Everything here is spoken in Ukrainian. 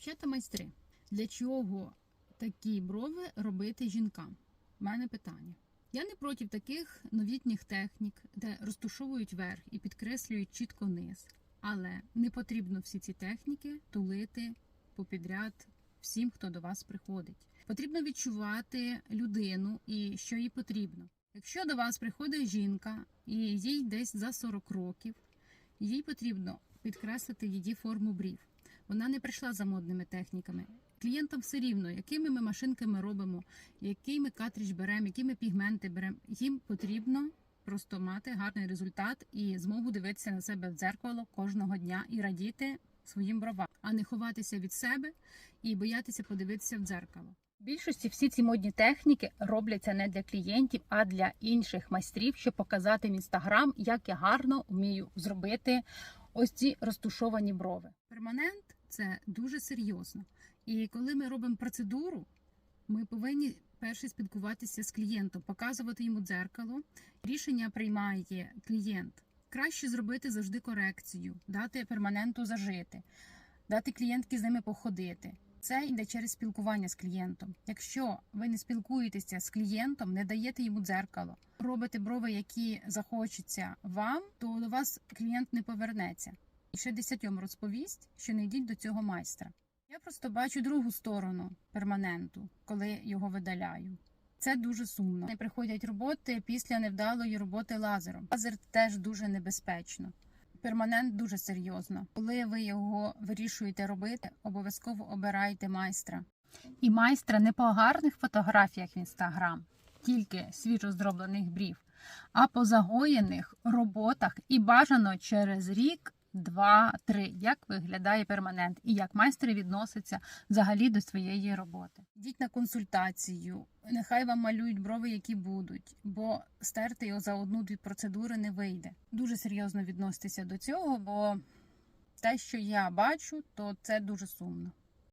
Дівчата майстри, для чого такі брови робити жінкам? У мене питання. Я не проти таких новітніх технік, де розтушовують верх і підкреслюють чітко низ. Але не потрібно всі ці техніки тулити попідряд всім, хто до вас приходить. Потрібно відчувати людину і що їй потрібно. Якщо до вас приходить жінка і їй десь за 40 років, їй потрібно підкреслити її форму брів. Вона не прийшла за модними техніками. Клієнтам все рівно, якими ми машинками робимо, який ми картридж беремо, які ми пігменти беремо. Їм потрібно просто мати гарний результат і змогу дивитися на себе в дзеркало кожного дня і радіти своїм бровам, а не ховатися від себе і боятися подивитися в дзеркало. В більшості всі ці модні техніки робляться не для клієнтів, а для інших майстрів, щоб показати в інстаграм, як я гарно вмію зробити ось ці розтушовані брови. Перманент це дуже серйозно. І коли ми робимо процедуру, ми повинні перше спілкуватися з клієнтом, показувати йому дзеркало. Рішення приймає клієнт. Краще зробити завжди корекцію, дати перманенту зажити, дати клієнтки з ними походити. Це йде через спілкування з клієнтом. Якщо ви не спілкуєтеся з клієнтом, не даєте йому дзеркало, робите брови, які захочуться вам, то до вас клієнт не повернеться. І ще десятьом розповість, що не йдіть до цього майстра. Я просто бачу другу сторону перманенту, коли його видаляю. Це дуже сумно. Не приходять роботи після невдалої роботи лазером. Лазер теж дуже небезпечно. Перманент дуже серйозно. Коли ви його вирішуєте робити, обов'язково обирайте майстра. І майстра не по гарних фотографіях в інстаграм, тільки свіжо зроблених брів, а по загоєних роботах і бажано через рік. Два-три, як виглядає перманент, і як майстри відносяться взагалі до своєї роботи. Йдіть на консультацію, нехай вам малюють брови, які будуть, бо стерти його за одну-дві процедури не вийде. Дуже серйозно відноситися до цього, бо те, що я бачу, то це дуже сумно.